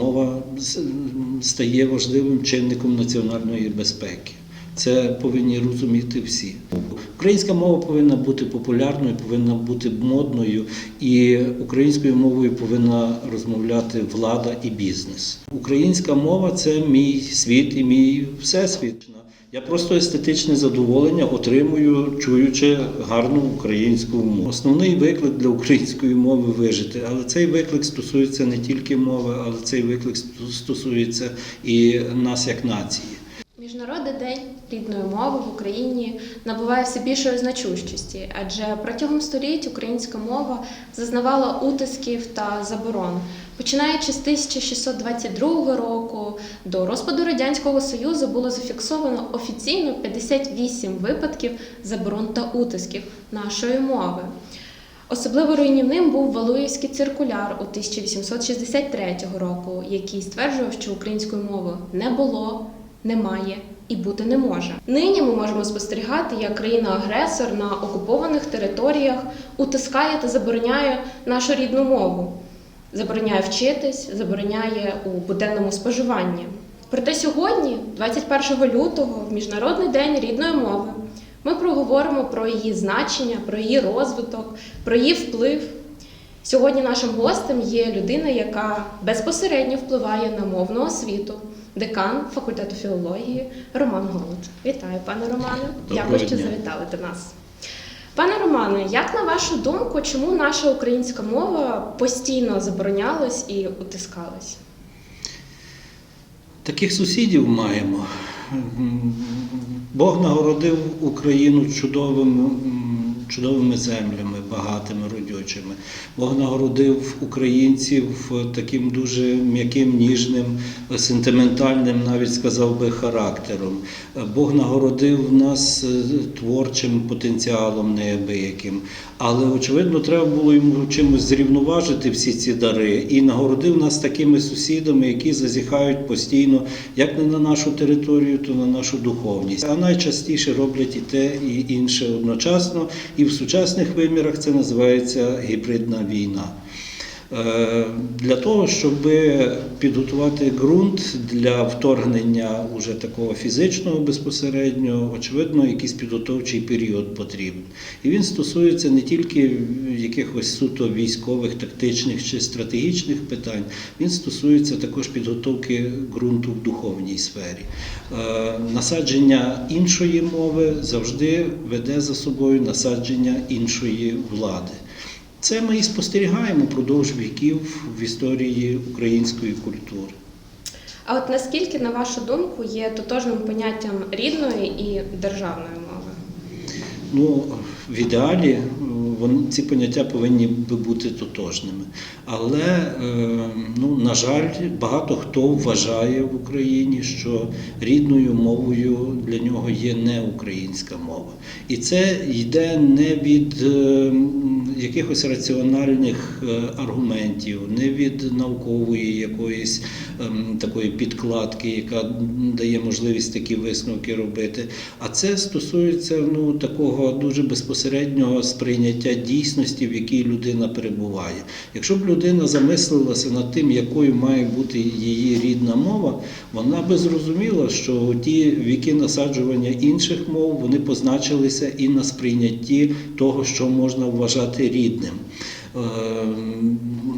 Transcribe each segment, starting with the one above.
мова стає важливим чинником національної безпеки. Це повинні розуміти всі. Українська мова повинна бути популярною, повинна бути модною, і українською мовою повинна розмовляти влада і бізнес. Українська мова це мій світ і мій всесвіт. Я просто естетичне задоволення отримую, чуючи гарну українську мову. Основний виклик для української мови вижити, але цей виклик стосується не тільки мови, але цей виклик стосується і нас як нації. Міжнародний день рідної мови в Україні набуває все більшої значущості, адже протягом століть українська мова зазнавала утисків та заборон. Починаючи з 1622 року до розпаду радянського союзу було зафіксовано офіційно 58 випадків заборон та утисків нашої мови. Особливо руйнівним був Валуївський циркуляр у 1863 року, який стверджував, що української мови не було, немає і бути не може. Нині ми можемо спостерігати, як країна-агресор на окупованих територіях утискає та забороняє нашу рідну мову, забороняє вчитись, забороняє у буденному споживанні. Проте сьогодні, 21 лютого, в Міжнародний день рідної мови, ми проговоримо про її значення, про її розвиток, про її вплив. Сьогодні нашим гостем є людина, яка безпосередньо впливає на мовну освіту, декан факультету філології Роман Голод. Вітаю, пане Романе. Дякую, що завітали до нас. Пане Романе, як на вашу думку, чому наша українська мова постійно заборонялась і утискалась? Таких сусідів маємо. Бог нагородив Україну чудовими, м, чудовими землями, багатими, родючими. Бог нагородив українців таким дуже м'яким, ніжним, сентиментальним, навіть сказав би, характером. Бог нагородив нас е, творчим потенціалом неабияким. Але, очевидно, треба було йому чимось зрівноважити всі ці дари і нагородив нас такими сусідами, які зазіхають постійно як не на нашу територію, то на нашу духовність. А найчастіше роблять і те, і інше одночасно. І в сучасних вимірах це називається гібридна війна. Е, Для того, щоб підготувати ґрунт для вторгнення уже такого фізичного безпосередньо, очевидно, якийсь підготовчий період потрібен. І він стосується не тільки якихось суто військових, тактичних чи стратегічних питань, він стосується також підготовки ґрунту в духовній сфері. Е, Насадження іншої мови завжди веде за собою насадження іншої влади. Це ми і спостерігаємо продовж віків в історії української культури. А от наскільки, на вашу думку, є тотожним поняттям рідної і державної мови? Ну, в ідеалі ці поняття повинні бути тотожними. Але, е, ну, на жаль, багато хто вважає в Україні, що рідною мовою для нього є не українська мова. І це йде не від е, якихось раціональних е, аргументів, не від наукової якоїсь ем, такої підкладки, яка дає можливість такі висновки робити. А це стосується ну, такого дуже безпосереднього сприйняття дійсності, в якій людина перебуває. Якщо б людина замислилася над тим, якою має бути її рідна мова, вона би зрозуміла, що ті віки насаджування інших мов вони позначилися і на сприйнятті того, що можна вважати рідним. Е,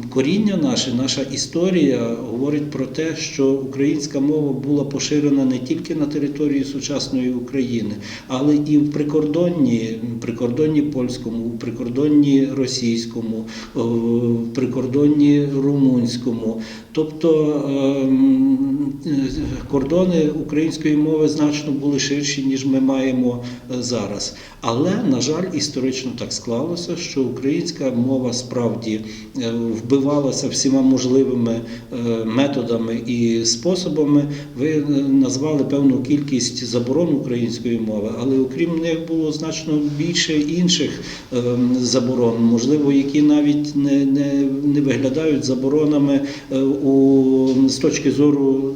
Коріння наше, наша історія говорить про те, що українська мова була поширена не тільки на території сучасної України, але і в прикордонні, прикордонні польському, в прикордонні російському, е, в прикордонні румунському. Тобто ем, кордони української мови значно були ширші, ніж ми маємо е, зараз. Але, на жаль, історично так склалося, що українська мова справді е, вбивалася всіма можливими е, методами і способами. Ви назвали певну кількість заборон української мови, але окрім них було значно більше інших е, заборон, можливо, які навіть не, не, не виглядають заборонами у, з точки зору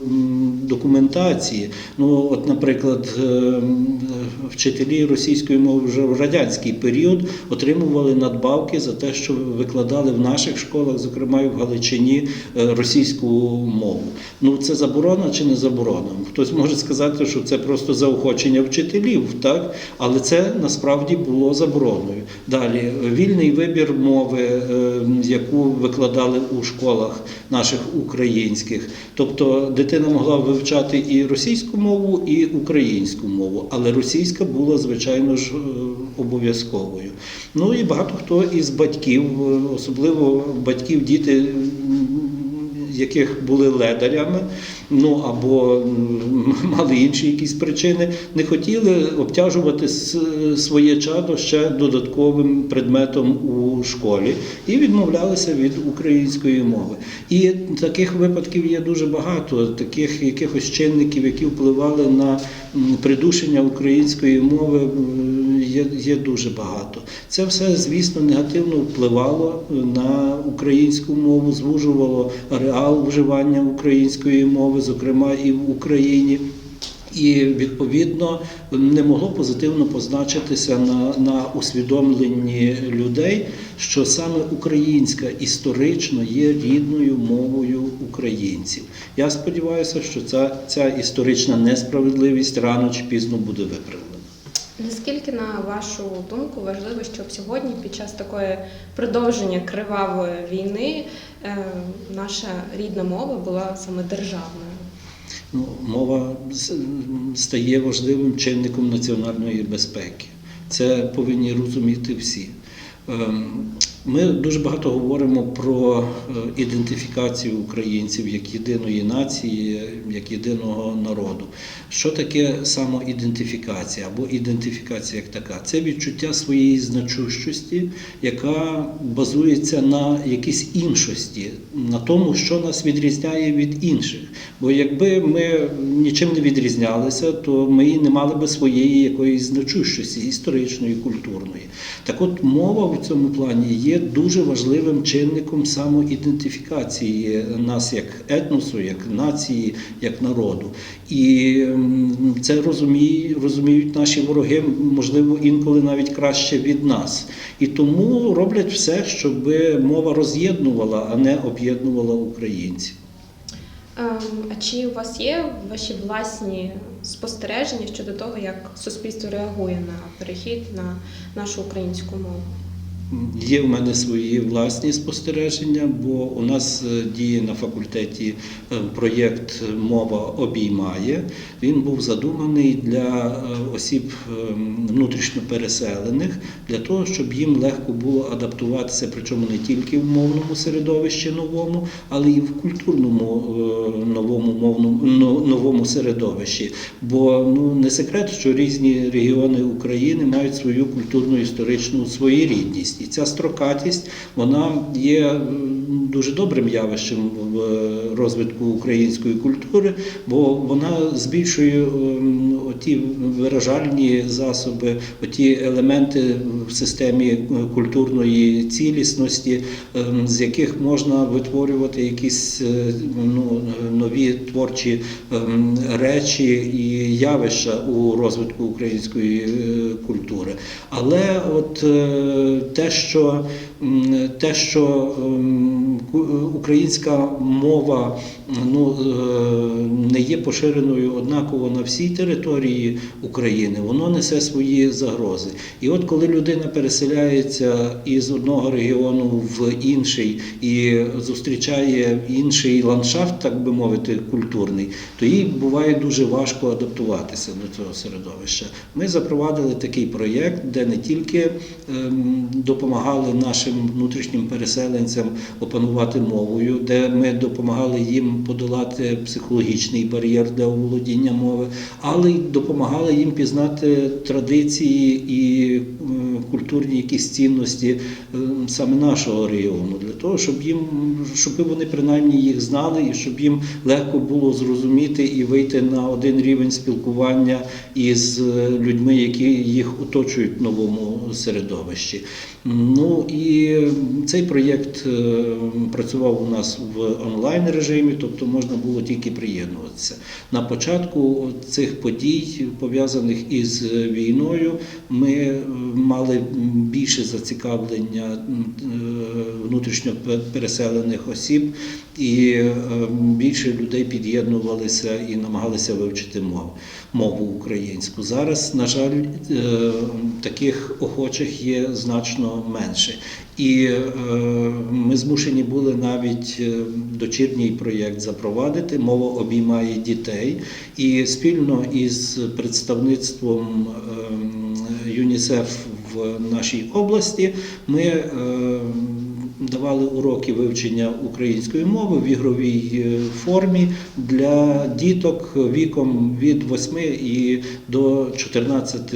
документації. Ну, от, наприклад, е, вчителі російської мови вже в радянський період отримували надбавки за те, що викладали в наших школах, зокрема і в Галичині, е, російську мову. Ну, це заборона чи не заборона? Хтось може сказати, що це просто заохочення вчителів, так? але це насправді було забороною. Далі вільний вибір мови, е, яку викладали у школах наших українських. Тобто дитина могла вивчати і російську мову, і українську мову, але російська була, звичайно ж, е, обов'язковою. Ну і багато хто із батьків, е, особливо батьків, діти. Яких були ледарями, ну або мали інші якісь причини, не хотіли обтяжувати своє чадо ще додатковим предметом у школі і відмовлялися від української мови. І таких випадків є дуже багато, таких якихось чинників, які впливали на придушення української мови, є, є дуже багато. Це все, звісно, негативно впливало на українську мову, звужувало реал вживання української мови, зокрема і в Україні. І відповідно не могло позитивно позначитися на, на усвідомленні людей, що саме українська історично є рідною мовою українців. Я сподіваюся, що ця, ця історична несправедливість рано чи пізно буде виправлена. Наскільки, на вашу думку, важливо, щоб сьогодні, під час такої продовження кривавої війни, е, наша рідна мова була саме державною? Ну, мова стає важливим чинником національної безпеки. Це повинні розуміти всі. Ми дуже багато говоримо про е, ідентифікацію українців як єдиної нації, як єдиного народу. Що таке самоідентифікація або ідентифікація як така? Це відчуття своєї значущості, яка базується на якійсь іншості, на тому, що нас відрізняє від інших. Бо якби ми нічим не відрізнялися, то ми не мали би своєї якоїсь значущості історичної, культурної. Так от мова в цьому плані є дуже важливим чинником самоідентифікації нас як етносу, як нації, як народу. І це розуміють, розуміють наші вороги, можливо, інколи навіть краще від нас. І тому роблять все, щоб мова роз'єднувала, а не об'єднувала українців. Ем, А чи у вас є ваші власні спостереження щодо того, як суспільство реагує на перехід на нашу українську мову? Є в мене свої власні спостереження, бо у нас е, діє на факультеті е, проєкт Мова обіймає. Він був задуманий для е, осіб внутрішньо переселених, для того, щоб їм легко було адаптуватися, причому не тільки в мовному середовищі новому, але і в культурному новому мовному новому середовищі. Бо ну не секрет, що різні регіони України мають свою культурну історичну своєрідність. І ця строкатість вона є дуже добрим явищем в е, розвитку української культури, бо вона збільшує ем, оті виражальні засоби, оті елементи в системі е, культурної цілісності, з яких можна витворювати якісь е, ну, нові творчі речі і явища у розвитку української е, культури. Але от е, що те, що українська мова ну, е, є поширеною однаково на всій території України, воно несе свої загрози. І от коли людина переселяється із одного регіону в інший і зустрічає інший ландшафт, так би мовити, культурний, то їй буває дуже важко адаптуватися до цього середовища. Ми запровадили такий проєкт, де не тільки ем, допомагали нашим внутрішнім переселенцям опанувати мовою, де ми допомагали їм подолати психологічний бар'єр для оволодіння мови, але й допомагали їм пізнати традиції і культурні якісь цінності саме нашого регіону, для того, щоб їм щоб вони принаймні їх знали, і щоб їм легко було зрозуміти і вийти на один рівень спілкування із е, людьми, які їх оточують в новому середовищі. Ну і цей проєкт е, працював у нас в онлайн режимі, тобто можна було тільки приєднуватися. На початку цих подій, пов'язаних із війною, ми е, мали більше зацікавлення е, внутрішньо переселених осіб, і е, більше людей під'єднувалися і намагалися вивчити мову, мову українську. Зараз, на жаль, таких охочих є значно менше. І е, ми змушені були навіть е, дочірній проєкт запровадити. Мова обіймає дітей. І спільно із представництвом е, ЮНІСЕФ в нашій області ми е, давали уроки вивчення української мови в ігровій е, формі для діток віком від 8 і до 14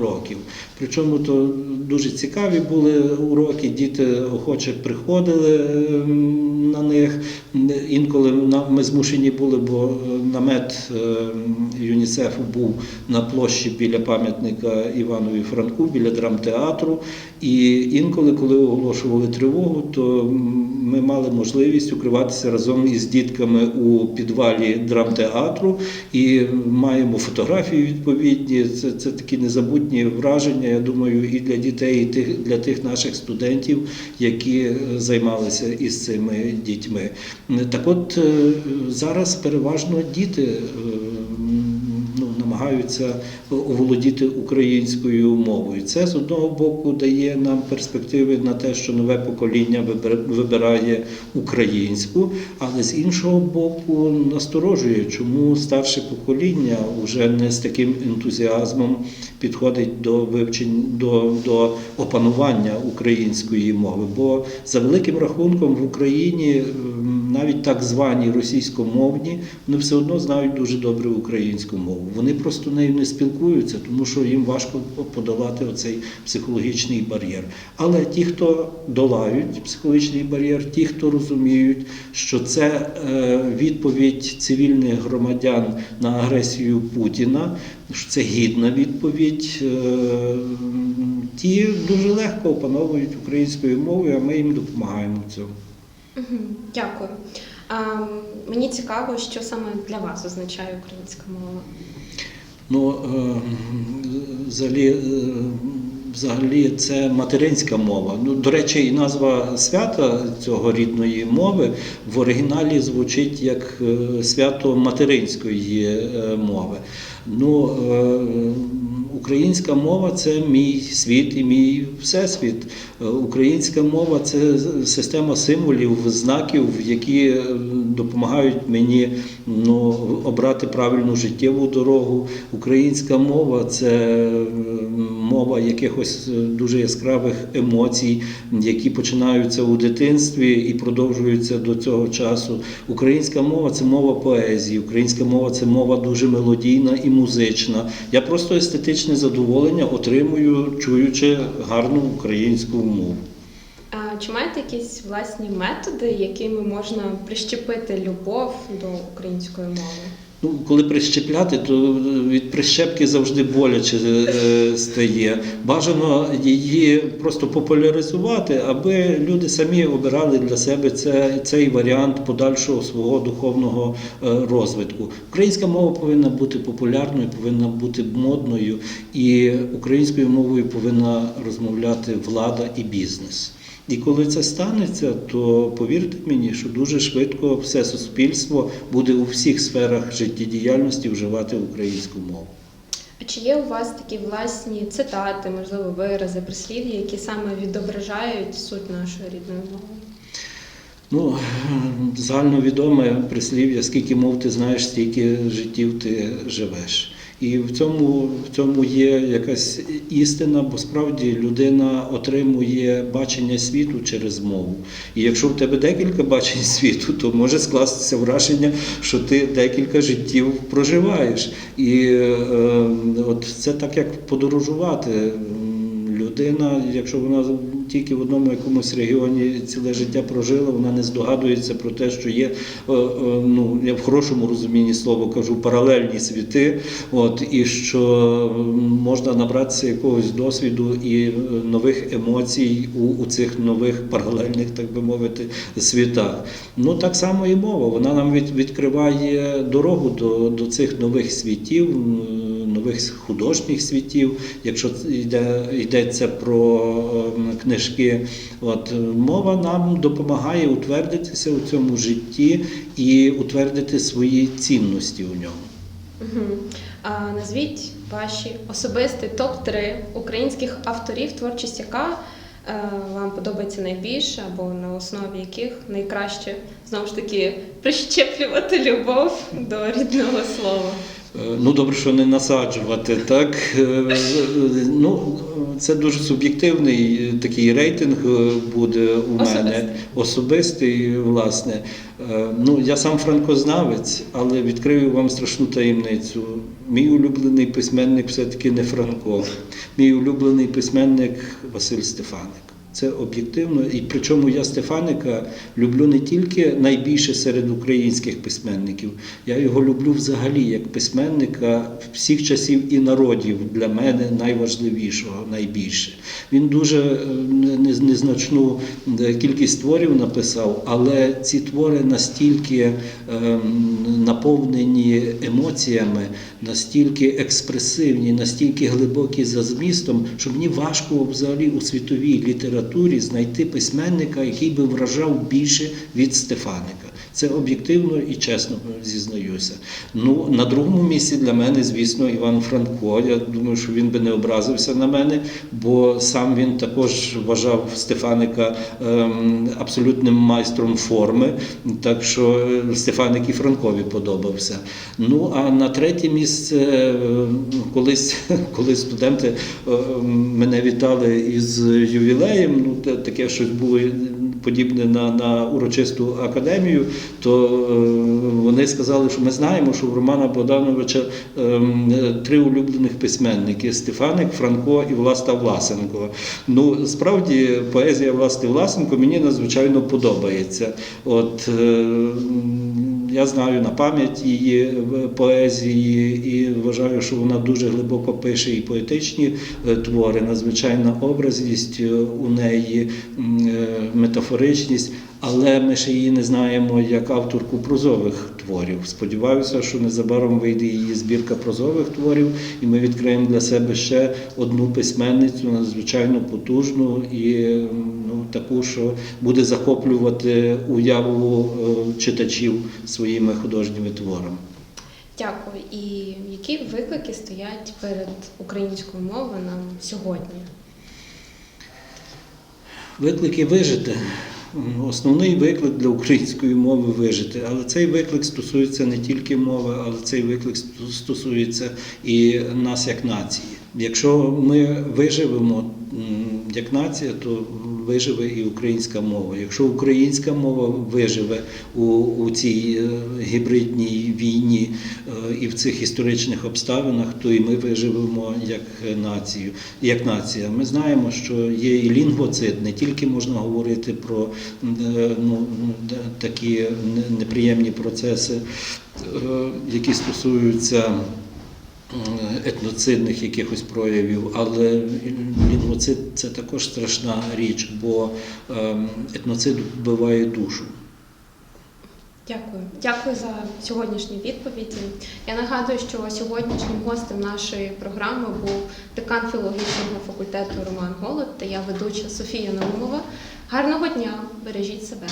років. Причому то дуже цікаві були уроки, діти охоче приходили ем, на них. Інколи ми змушені були, бо е, намет е, ЮНІСЕФу був на площі біля пам'ятника Іванові Франку, біля драмтеатру. І інколи, коли оголошували тривогу, то ми мали можливість укриватися разом із дітками у підвалі драмтеатру і маємо фотографії відповідні. Це, це такі незабутні враження, я думаю, і для дітей, і тих, для тих наших студентів, які займалися із цими дітьми. Так от е, зараз переважно діти е, ну, намагаються оволодіти українською мовою. Це з одного боку дає нам перспективи на те, що нове покоління вибирає українську, але з іншого боку насторожує, чому старше покоління вже не з таким ентузіазмом підходить до вивчень до, до опанування української мови. Бо за великим рахунком в Україні навіть так звані російськомовні вони все одно знають дуже добре українську мову. Вони просто нею не спілкуються, тому що їм важко подолати оцей психологічний бар'єр. Але ті, хто долають психологічний бар'єр, ті, хто розуміють, що це е, відповідь цивільних громадян на агресію Путіна, що це гідна відповідь, е, ті дуже легко опановують українською мовою, а ми їм допомагаємо в цьому. Дякую. А, мені цікаво, що саме для вас означає українська мова. Ну, е, взагалі, е, взагалі це материнська мова. Ну, до речі, і назва свята цього рідної мови в оригіналі звучить як е, свято материнської мови. Ну, Українська мова це мій світ і мій всесвіт. Українська мова це система символів, знаків, які допомагають мені ну, обрати правильну життєву дорогу. Українська мова це мова якихось е, дуже яскравих емоцій, які починаються у дитинстві і продовжуються до цього часу. Українська мова це мова поезії, українська мова це мова дуже мелодійна і музична. Я просто естетичне задоволення отримую, чуючи гарну українську мову. Чи маєте якісь власні методи, якими можна прищепити любов до української мови? Ну, коли прищепляти, то від прищепки завжди боляче е, стає. Бажано її просто популяризувати, аби люди самі обирали для себе це, цей варіант подальшого свого духовного е, розвитку. Українська мова повинна бути популярною, повинна бути модною, і українською мовою повинна розмовляти влада і бізнес. І коли це станеться, то повірте мені, що дуже швидко все суспільство буде у всіх сферах життєдіяльності вживати українську мову. А чи є у вас такі власні цитати, можливо, вирази, прислів'я, які саме відображають суть нашої рідної мови? Ну, загальновідоме прислів'я, скільки мов ти знаєш, стільки життів ти живеш. І в цьому, в цьому є якась істина, бо справді людина отримує бачення світу через мову. І якщо в тебе декілька бачень світу, то може скластися враження, що ти декілька життів проживаєш. І е, от це так як подорожувати. Людина, якщо вона тільки в одному якомусь регіоні ціле життя прожила, вона не здогадується про те, що є, е, е, ну я в хорошому розумінні слова кажу, паралельні світи, от і що можна набратися якогось досвіду і е, нових емоцій у, у цих нових паралельних, так би мовити, світах. Ну так само і мова. Вона нам від, відкриває дорогу до, до цих нових світів, нових художніх світів, якщо йде, йдеться про ем, книжки. От, е, мова нам допомагає утвердитися у цьому житті і утвердити свої цінності у ньому. А назвіть ваші особисті топ-3 українських авторів, творчість яка е, вам подобається найбільше, або на основі яких найкраще знову ж таки прищеплювати любов до рідного слова. Е, Ну, добре, що не насаджувати, так? Е, Ну, це дуже суб'єктивний такий рейтинг е, буде у мене. Особистий. Власне. Ну, я сам франкознавець, але відкрию вам страшну таємницю. Мій улюблений письменник все-таки не Франко. Мій улюблений письменник Василь Стефаник. Це об'єктивно, і причому я Стефаника люблю не тільки найбільше серед українських письменників, я його люблю взагалі як письменника всіх часів і народів для мене найважливішого, найбільше. Він дуже е, не- не- незначну е, кількість творів написав, але ці твори настільки ем, наповнені емоціями, настільки експресивні, настільки глибокі за змістом, що мені важко взагалі у світовій літературі знайти письменника, який би вражав більше від Стефаника. Це об'єктивно і чесно зізнаюся. Ну, на другому місці для мене, звісно, Іван Франко. Я думаю, що він би не образився на мене, бо сам він також вважав Стефаника ем, абсолютним майстром форми. Так що е, Стефаник і Франкові подобався. Ну а на третє місце, е, колись, коли студенти е, мене вітали із ювілеєм, ну таке щось було подібне на, на урочисту академію, то е, вони сказали, що ми знаємо, що в Романа Богдановича ем, три улюблених письменники: Стефаник, Франко і Власта Власенко. Ну, справді, поезія Власти Власенко мені надзвичайно подобається. От е, я знаю на пам'ять її е, поезії і вважаю, що вона дуже глибоко пише і поетичні е, твори, надзвичайна образність е, у неї, метафоричність, але ми ще її не знаємо як авторку прозових творів. Сподіваюся, що незабаром вийде її збірка прозових творів, і ми відкриємо для себе ще одну письменницю, надзвичайно потужну і ну, таку, що буде захоплювати уяву е, читачів своїми художніми творами. Дякую. І які виклики стоять перед українською мовою нам сьогодні? Виклики вижити. Основний виклик для української мови вижити. Але цей виклик стосується не тільки мови, але цей виклик стосується і нас як нації. Якщо ми виживемо як нація, то виживе і українська мова. Якщо українська мова виживе у, у цій е, гібридній війні е, і в цих історичних обставинах, то і ми виживемо як націю. Як нація. Ми знаємо, що є і лінгвоцид, не тільки можна говорити про е, ну, такі неприємні процеси, які стосуються етноцидних якихось проявів, але лінгвоцид це також страшна річ, бо ем, етноцид вбиває душу. Дякую. Дякую за сьогоднішні відповіді. Я нагадую, що сьогоднішнім гостем нашої програми був декан філологічного факультету Роман Голод та я ведуча Софія Наумова. Гарного дня! Бережіть себе!